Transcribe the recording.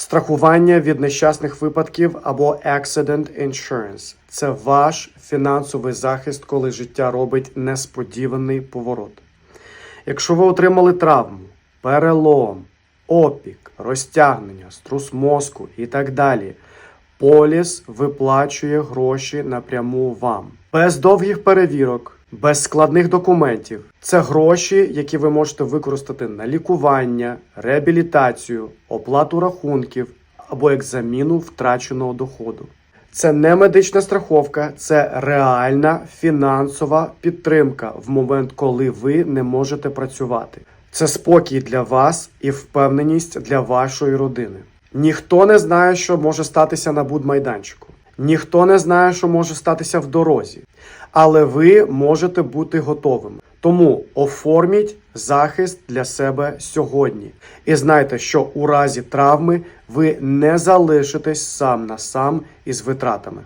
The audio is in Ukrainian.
Страхування від нещасних випадків або accident insurance – це ваш фінансовий захист, коли життя робить несподіваний поворот. Якщо ви отримали травму, перелом, опік, розтягнення, струс мозку і так далі, поліс виплачує гроші напряму вам. Без довгих перевірок, без складних документів. Це гроші, які ви можете використати на лікування, реабілітацію, оплату рахунків або як заміну втраченого доходу. Це не медична страховка, це реальна фінансова підтримка в момент, коли ви не можете працювати. Це спокій для вас і впевненість для вашої родини. Ніхто не знає, що може статися на будмайданчику. Ніхто не знає, що може статися в дорозі. Але ви можете бути готовими. Тому оформіть захист для себе сьогодні. І знайте, що у разі травми ви не залишитесь сам на сам із витратами.